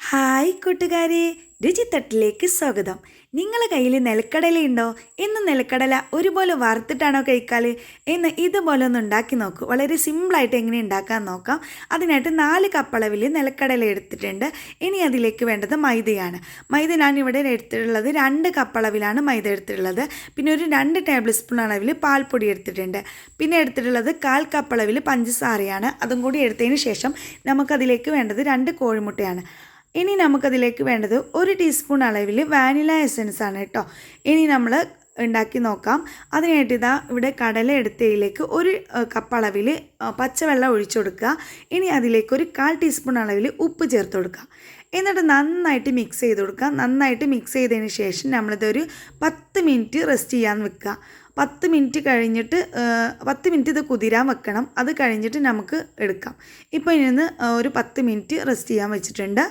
Hi കൂട്ടുകാരെ രുചിത്തട്ടിലേക്ക് സ്വാഗതം. നിങ്ങളെ കയ്യിൽ നിലക്കടലയുണ്ടോ എന്ന് നിലക്കടല ഒരുപോലെ വറുത്തിട്ടാണോ കഴിക്കാൽ? എന്ന് ഇതുപോലെ ഒന്ന് ഉണ്ടാക്കി നോക്കൂ. വളരെ സിമ്പിളായിട്ട് എങ്ങനെ ഉണ്ടാക്കാൻ നോക്കാം. അതിനായിട്ട് നാല് കപ്പളവിൽ നിലക്കടല എടുത്തിട്ടുണ്ട്. ഇനി അതിലേക്ക് വേണ്ടത് മൈദയാണ്. മൈദ ഞാൻ ഇവിടെ എടുത്തിട്ടുള്ളത് രണ്ട് കപ്പളവിലാണ് മൈദ എടുത്തിട്ടുള്ളത്. പിന്നെ ഒരു രണ്ട് ടേബിൾ സ്പൂൺ അളവിൽ പാൽപ്പൊടി എടുത്തിട്ടുണ്ട്. പിന്നെ എടുത്തിട്ടുള്ളത് കാൽ കപ്പളവിൽ പഞ്ചസാരയാണ്. അതും കൂടി എടുത്തതിന് ശേഷം നമുക്കതിലേക്ക് വേണ്ടത് രണ്ട് കോഴിമുട്ടയാണ്. ഇനി നമുക്കതിലേക്ക് വേണ്ടത് ഒരു ടീസ്പൂൺ അളവിൽ വാനില എസൻസ് ആണ് കേട്ടോ. ഇനി നമ്മൾ ഉണ്ടാക്കി നോക്കാം. അതിനായിട്ട് ഇതാ ഇവിടെ കടല എടുത്തതിലേക്ക് ഒരു കപ്പ് അളവിൽ പച്ചവെള്ളം ഒഴിച്ചു കൊടുക്കുക. ഇനി അതിലേക്ക് ഒരു കാൽ ടീസ്പൂൺ അളവിൽ ഉപ്പ് ചേർത്ത് കൊടുക്കുക. എന്നിട്ട് നന്നായിട്ട് മിക്സ് ചെയ്ത് കൊടുക്കുക. നന്നായിട്ട് മിക്സ് ചെയ്തതിന് ശേഷം നമ്മളിതൊരു പത്ത് മിനിറ്റ് റെസ്റ്റ് ചെയ്യാൻ വെക്കുക. പത്ത് മിനിറ്റ് കഴിഞ്ഞിട്ട് പത്ത് മിനിറ്റ് ഇത് കുതിരാൻ വെക്കണം. അത് കഴിഞ്ഞിട്ട് നമുക്ക് എടുക്കാം. ഇപ്പോൾ ഇനി ഒരു പത്ത് മിനിറ്റ് റെസ്റ്റ് ചെയ്യാൻ വെച്ചിട്ടുണ്ട്.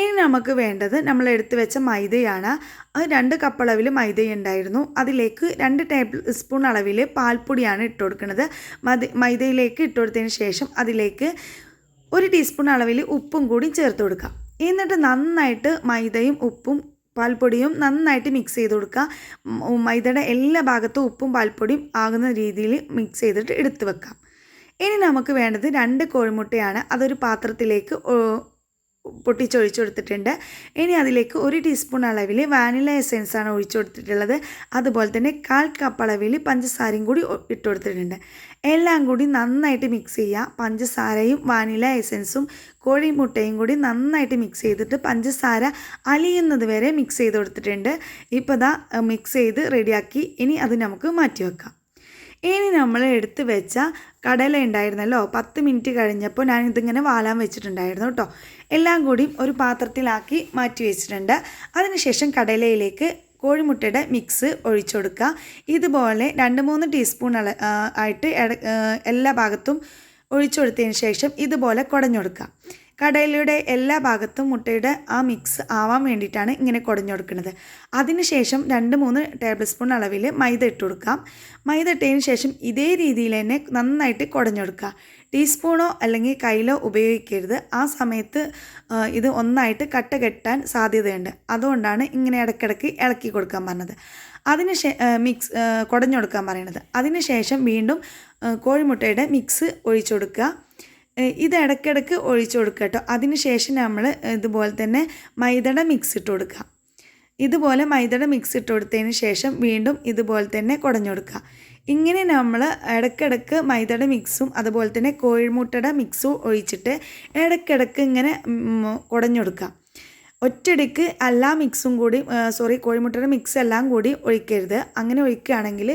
ഇനി നമുക്ക് വേണ്ടത് നമ്മൾ എടുത്തു വെച്ച മൈദയാണ്. അത് രണ്ട് കപ്പളവിൽ മൈദ ഉണ്ടായിരുന്നു. അതിലേക്ക് രണ്ട് ടേബിൾ സ്പൂൺ അളവിൽ പാൽപ്പൊടിയാണ് ഇട്ട് കൊടുക്കുന്നത്. മൈദയിലേക്ക് ഇട്ട് കൊടുത്തതിന് ശേഷം അതിലേക്ക് ഒരു ടീസ്പൂൺ അളവിൽ ഉപ്പും കൂടി ചേർത്ത് കൊടുക്കാം. എന്നിട്ട് നന്നായിട്ട് മൈദയും ഉപ്പും പാൽപ്പൊടിയും നന്നായിട്ട് മിക്സ് ചെയ്ത് കൊടുക്കുക. മൈദയുടെ എല്ലാ ഭാഗത്തും ഉപ്പും പാൽപ്പൊടിയും ആകുന്ന രീതിയിൽ മിക്സ് ചെയ്തിട്ട് എടുത്തു വെക്കാം ഇനി നമുക്ക് വേണ്ടത് രണ്ട് കോഴിമുട്ടയാണ്. അതൊരു പാത്രത്തിലേക്ക് പൊട്ടിച്ചൊഴിച്ചു കൊടുത്തിട്ടുണ്ട് ഇനി അതിലേക്ക് ഒരു ടീസ്പൂൺ അളവിൽ വാനില എസെൻസ് ആണ് ഒഴിച്ചു കൊടുത്തിട്ടുള്ളത് അതുപോലെ തന്നെ കാൽ കപ്പ് അളവിൽ പഞ്ചസാരയും കൂടി ഇട്ട് കൊടുത്തിട്ടുണ്ട് എല്ലാം കൂടി നന്നായിട്ട് മിക്സ് ചെയ്യുക പഞ്ചസാരയും വാനില എസെൻസും കോഴിമുട്ടയും കൂടി നന്നായിട്ട് മിക്സ് ചെയ്തിട്ട് പഞ്ചസാര അലിയുന്നത് വരെ മിക്സ് ചെയ്ത് കൊടുത്തിട്ടുണ്ട് ഇപ്പോൾ ദാ മിക്സ് ചെയ്ത് റെഡിയാക്കി ഇനി അത് നമുക്ക് മാറ്റി വെക്കാം. ഇനി നമ്മൾ എടുത്ത് വെച്ച കടല ഉണ്ടായിരുന്നല്ലോ. പത്ത് മിനിറ്റ് കഴിഞ്ഞപ്പോൾ ഞാൻ ഇതിങ്ങനെ വാലാൻ വെച്ചിട്ടുണ്ടായിരുന്നു കേട്ടോ എല്ലാം കൂടി ഒരു പാത്രത്തിലാക്കി മാറ്റി വെച്ചിട്ടുണ്ട്. അതിനുശേഷം കടലയിലേക്ക് കോഴിമുട്ടയുടെ മിക്സ് ഒഴിച്ചു കൊടുക്കുക. ഇതുപോലെ രണ്ട് മൂന്ന് ടീസ്പൂൺ ആയിട്ട് എല്ലാ ഭാഗത്തും ഒഴിച്ചു കൊടുത്തതിന് ശേഷം ഇതുപോലെ കുടഞ്ഞു കൊടുക്കുക. കടലയുടെ എല്ലാ ഭാഗത്തും മുട്ടയുടെ ആ മിക്സ് ആവാൻ വേണ്ടിയിട്ടാണ് ഇങ്ങനെ കുടഞ്ഞു കൊടുക്കുന്നത് അതിനുശേഷം രണ്ട് മൂന്ന് ടേബിൾ സ്പൂൺ അളവിൽ മൈദ ഇട്ട് കൊടുക്കാം. മൈദ ഇട്ടതിന് ശേഷം ഇതേ രീതിയിൽ തന്നെ നന്നായിട്ട് കുടഞ്ഞു കൊടുക്കുക ടീസ്പൂണോ അല്ലെങ്കിൽ കയ്യിലോ ഉപയോഗിക്കരുത്. ആ സമയത്ത് ഇത് ഒന്നായിട്ട് കട്ട കെട്ടാൻ സാധ്യതയുണ്ട്. അതുകൊണ്ടാണ് ഇങ്ങനെ ഇടയ്ക്കിടയ്ക്ക് ഇളക്കി കൊടുക്കാൻ പറഞ്ഞത്. അതിന് ശേ മിക്സ് കുടഞ്ഞു കൊടുക്കാൻ പറയുന്നത്. അതിന് ശേഷം വീണ്ടും കോഴിമുട്ടയുടെ മിക്സ് ഒഴിച്ചു കൊടുക്കുക. ഇത് ഇടയ്ക്കിടയ്ക്ക് ഒഴിച്ചു കൊടുക്കുക കേട്ടോ. അതിനുശേഷം നമ്മൾ ഇതുപോലെ തന്നെ മൈദയുടെ മിക്സ് ഇട്ട് കൊടുക്കുക. ഇതുപോലെ മൈദയുടെ മിക്സ് ഇട്ട് കൊടുത്തതിന് ശേഷം വീണ്ടും ഇതുപോലെ തന്നെ കുടഞ്ഞു കൊടുക്കുക. ഇങ്ങനെ നമ്മൾ ഇടയ്ക്കിടയ്ക്ക് മൈദയുടെ മിക്സും അതുപോലെ തന്നെ കോഴിമുട്ടയുടെ മിക്സും ഒഴിച്ചിട്ട് ഇടയ്ക്കിടയ്ക്ക് ഇങ്ങനെ ഉം, ഒറ്റടിക്ക് എല്ലാ മിക്സും കൂടി സോറി കോഴിമുട്ടയുടെ മിക്സ് എല്ലാം കൂടി ഒഴിക്കരുത്. അങ്ങനെ ഒഴിക്കുകയാണെങ്കിൽ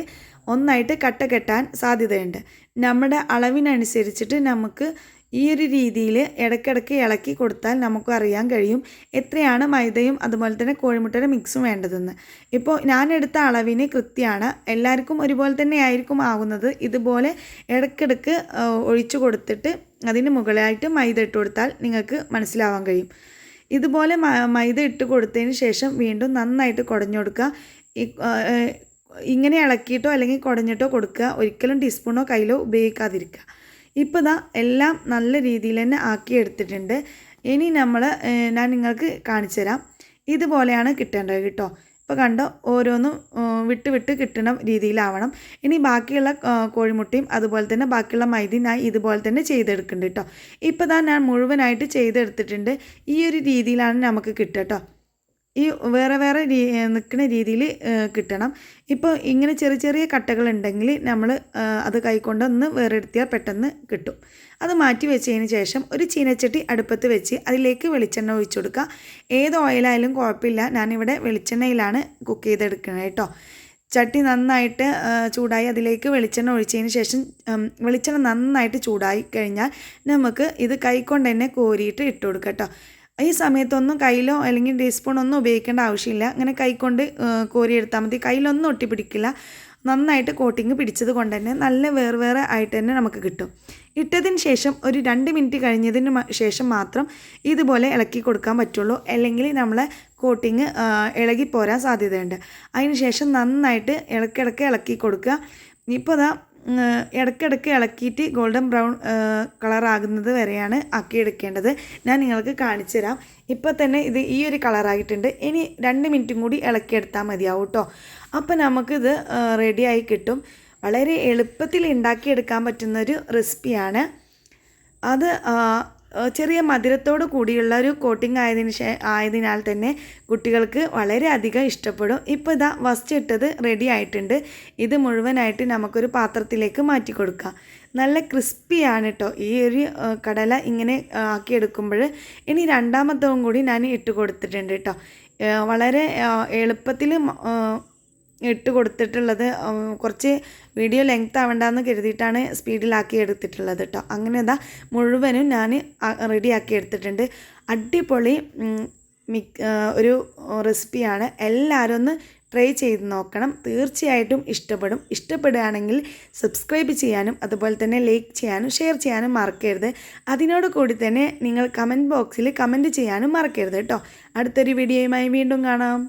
ഒന്നായിട്ട് കട്ട കെട്ടാൻ സാധ്യതയുണ്ട്. നമ്മുടെ അളവിനനുസരിച്ചിട്ട് നമുക്ക് ഈ ഒരു രീതിയിൽ ഇടയ്ക്കിടയ്ക്ക് ഇളക്കി കൊടുത്താൽ നമുക്ക് അറിയാൻ കഴിയും എത്രയാണ് മൈദയും അതുപോലെ തന്നെ കോഴിമുട്ടയുടെ മിക്സും വേണ്ടതെന്ന്. ഇപ്പോൾ ഞാൻ എടുത്ത അളവിന് കൃത്യമാണ്. എല്ലാവർക്കും ഒരുപോലെ തന്നെ ആയിരിക്കും ആകുന്നത് ഇതുപോലെ ഇടയ്ക്കിടയ്ക്ക് ഒഴിച്ചു കൊടുത്തിട്ട് അതിന് മുകളിലായിട്ട് മൈദ ഇട്ട് കൊടുത്താൽ നിങ്ങൾക്ക് മനസ്സിലാവാൻ കഴിയും. ഇതുപോലെ മൈദ ഇട്ട് കൊടുത്തതിന് ശേഷം വീണ്ടും നന്നായിട്ട് കുടഞ്ഞു കൊടുക്കുക. ഇങ്ങനെ ഇളക്കിയിട്ടോ അല്ലെങ്കിൽ കുടഞ്ഞിട്ടോ കൊടുക്കുക. ഒരിക്കലും ടീസ്പൂണോ കയ്യിലോ ഉപയോഗിക്കാതിരിക്കുക. ഇപ്പോൾ ഇതാ എല്ലാം നല്ല രീതിയിൽ തന്നെ ആക്കി എടുത്തിട്ടുണ്ട്. ഇനി നമ്മൾ ഞാൻ നിങ്ങൾക്ക് കാണിച്ചു തരാം. ഇതുപോലെയാണ് കിട്ടേണ്ടത് കേട്ടോ. ഇപ്പോൾ കണ്ടോ ഓരോന്നും വിട്ട് വിട്ട് കിട്ടണ രീതിയിലാവണം. ഇനി ബാക്കിയുള്ള കോഴിമുട്ടയും അതുപോലെ തന്നെ ബാക്കിയുള്ള മൈദയും ഞാൻ ഇതുപോലെ തന്നെ ചെയ്തെടുക്കുന്നുണ്ട് കേട്ടോ. ഇപ്പോൾ ദാ ഞാൻ മുഴുവനായിട്ട് ചെയ്തെടുത്തിട്ടുണ്ട്. ഈ ഒരു രീതിയിലാണ് നമുക്ക് കിട്ടുക കേട്ടോ. ഈ വേറെ വേറെ രീ നിൽക്കുന്ന രീതിയിൽ കിട്ടണം. ഇപ്പോൾ ഇങ്ങനെ ചെറിയ ചെറിയ കട്ടകൾ ഉണ്ടെങ്കിൽ നമ്മൾ അത് കൈകൊണ്ട് ഒന്ന് വേറെ എടുത്തിയാൽ പെട്ടെന്ന് കിട്ടും. അത് മാറ്റി വെച്ചതിന് ശേഷം ഒരു ചീനച്ചട്ടി അടുപ്പത്ത് വെച്ച് അതിലേക്ക് വെളിച്ചെണ്ണ ഒഴിച്ചു കൊടുക്കുക. ഏത് ഓയിലായാലും കുഴപ്പമില്ല. ഞാനിവിടെ വെളിച്ചെണ്ണയിലാണ് കുക്ക് ചെയ്തെടുക്കുന്നത് കേട്ടോ ചട്ടി നന്നായിട്ട് ചൂടായി അതിലേക്ക് വെളിച്ചെണ്ണ ഒഴിച്ചതിന് ശേഷം വെളിച്ചെണ്ണ നന്നായിട്ട് ചൂടായി കഴിഞ്ഞാൽ നമുക്ക് ഇത് കൈകൊണ്ട് തന്നെ കോരിയിട്ട് ഇട്ട് കൊടുക്കാം കേട്ടോ ഈ സമയത്തൊന്നും കയ്യിലോ അല്ലെങ്കിൽ ടീസ്പൂൺ ഒന്നും ഉപയോഗിക്കേണ്ട ആവശ്യമില്ല. അങ്ങനെ കൈകൊണ്ട് കോരിയെടുത്താൽ മതി. കയ്യിലൊന്നും ഒട്ടിപ്പിടിക്കില്ല. നന്നായിട്ട് കോട്ടിങ് പിടിച്ചത് കൊണ്ട് തന്നെ നല്ല വേറെ വേറെ ആയിട്ട് തന്നെ നമുക്ക് കിട്ടും. ഇട്ടതിന് ശേഷം ഒരു രണ്ട് മിനിറ്റ് കഴിഞ്ഞതിന് ശേഷം മാത്രം ഇതുപോലെ ഇളക്കി കൊടുക്കാൻ പറ്റുള്ളൂ. അല്ലെങ്കിൽ നമ്മളെ കോട്ടിങ് ഇളകി സാധ്യതയുണ്ട്. അതിന് ശേഷം നന്നായിട്ട് ഇളക്കിടക്ക് ഇളക്കി കൊടുക്കുക. ഇപ്പോൾ ഉം, ഇടയ്ക്കിടയ്ക്ക് ഇളക്കിയിട്ട് ഗോൾഡൻ ബ്രൗൺ കളറാകുന്നത് വരെയാണ് ആക്കി എടുക്കേണ്ടത് ഞാൻ നിങ്ങൾക്ക് കാണിച്ചു തരാം ഇപ്പോൾ തന്നെ ഇത് ഈ ഒരു കളറായിട്ടുണ്ട്. ഇനി രണ്ട് മിനിറ്റും കൂടി ഇളക്കിയെടുത്താൽ മതിയാവും കേട്ടോ അപ്പോൾ നമുക്കിത് റെഡിയായി കിട്ടും. വളരെ എളുപ്പത്തിൽ ഉണ്ടാക്കിയെടുക്കാൻ പറ്റുന്നൊരു റെസിപ്പിയാണ് അത് ചെറിയ മധുരത്തോട് കൂടിയുള്ള ഒരു കോട്ടിംഗ് ആയതിന് ആയതിനാൽ തന്നെ കുട്ടികൾക്ക് വളരെയധികം ഇഷ്ടപ്പെടും. ഇപ്പോൾ ഇതാ ഫസ്റ്റ് ഇട്ടത് റെഡി ആയിട്ടുണ്ട്. ഇത് മുഴുവനായിട്ട് നമുക്കൊരു പാത്രത്തിലേക്ക് മാറ്റി കൊടുക്കാം. നല്ല ക്രിസ്പിയാണ് കേട്ടോ ഈ ഒരു കടല ഇങ്ങനെ ആക്കിയെടുക്കുമ്പോൾ ഇനി രണ്ടാമത്തവും കൂടി ഞാൻ ഇട്ട് കൊടുത്തിട്ടുണ്ട് കേട്ടോ വളരെ എളുപ്പത്തിൽ ഇട്ട് കൊടുത്തിട്ടുള്ളത് കുറച്ച് വീഡിയോ ലെങ്ത് ആവണ്ടെന്ന് കരുതിയിട്ടാണ് സ്പീഡിലാക്കി എടുത്തിട്ടുള്ളത് കേട്ടോ അങ്ങനെ ഇതാ മുഴുവനും ഞാൻ റെഡിയാക്കി എടുത്തിട്ടുണ്ട് അടിപൊളി ഒരു റെസിപ്പിയാണ്. എല്ലാവരും ഒന്ന് ട്രൈ ചെയ്ത് നോക്കണം. തീർച്ചയായിട്ടും ഇഷ്ടപ്പെടും. ഇഷ്ടപ്പെടുകയാണെങ്കിൽ സബ്സ്ക്രൈബ് ചെയ്യാനും അതുപോലെ തന്നെ ലൈക്ക് ചെയ്യാനും ഷെയർ ചെയ്യാനും മറക്കരുത്. അതിനോട് കൂടി തന്നെ നിങ്ങൾ കമന്റ് ബോക്സിൽ കമന്റ് ചെയ്യാനും മറക്കരുത് കേട്ടോ അടുത്തൊരു വീഡിയോയുമായി വീണ്ടും കാണാം.